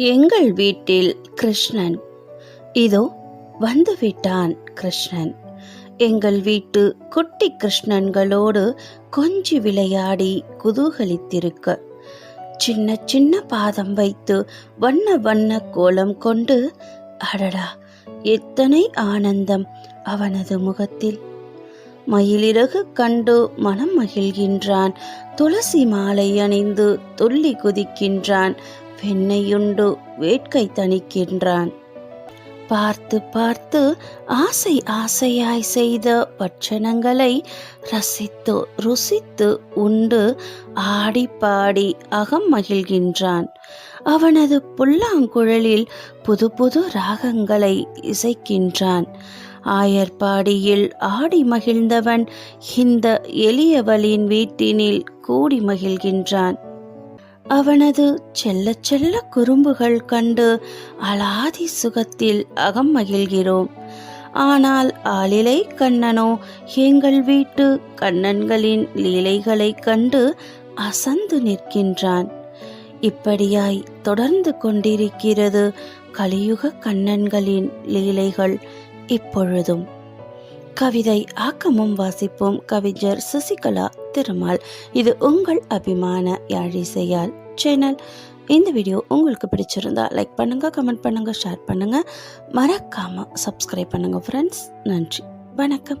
எங்கள் வீட்டில் கிருஷ்ணன். இதோ வந்துவிட்டான் கிருஷ்ணன். எங்கள் வீட்டு குட்டி கிருஷ்ணன்களோடு கொஞ்சி விளையாடி குதூகலித்திருக்க. சின்ன சின்ன பாதம் வைத்து வண்ண வண்ண கோலம் கொண்டு அடடா எத்தனை ஆனந்தம் அவனது முகத்தில். மயிலிறகு கண்டு மனம் மகிழ்கின்றான் துளசி மாலை அணிந்து துள்ளி குதிக்கின்றான் வெண்ணையுண்டு வேட்கை தணிக்கின்றான். பார்த்து பார்த்து ஆசை ஆசையாய் செய்த பட்சணங்களை ரசித்து ருசித்து உண்டு ஆடி பாடி அகம் மகிழ்கின்றான். அவனது புல்லாங்குழலில் புது புது ராகங்களை இசைக்கின்றான். ஆயர்பாடியில் ஆடி மகிழ்ந்தவன் இந்த எளியவளின் வீட்டினில் கூடி மகிழ்கின்றான். அவனது செல்ல செல்ல குறும்புகள் கண்டு அலாதி சுகத்தில் அகம் மகிழ்கிறோம். ஆனால் ஆளிலை கண்ணனோ எங்கள் வீட்டு கண்ணன்களின் லீலைகளைக் கண்டு அசந்து நிற்கின்றான். இப்படியாய் தொடர்ந்து கொண்டிருக்கிறது கலியுக கண்ணன்களின் லீலைகள் இப்பொழுதும். கவிதை ஆக்கமும் வாசிப்போம் கவிஞர் சசிகலா திருமால். இது உங்கள் அபிமான யாழிசையால் சேனல் இந்த வீடியோ உங்களுக்கு பிடிச்சிருந்தா லைக் பண்ணுங்க கமெண்ட் பண்ணுங்க ஷேர் பண்ணுங்க. மறக்காம சப்ஸ்கிரைப் பண்ணுங்க ஃப்ரெண்ட்ஸ் நன்றி வணக்கம்.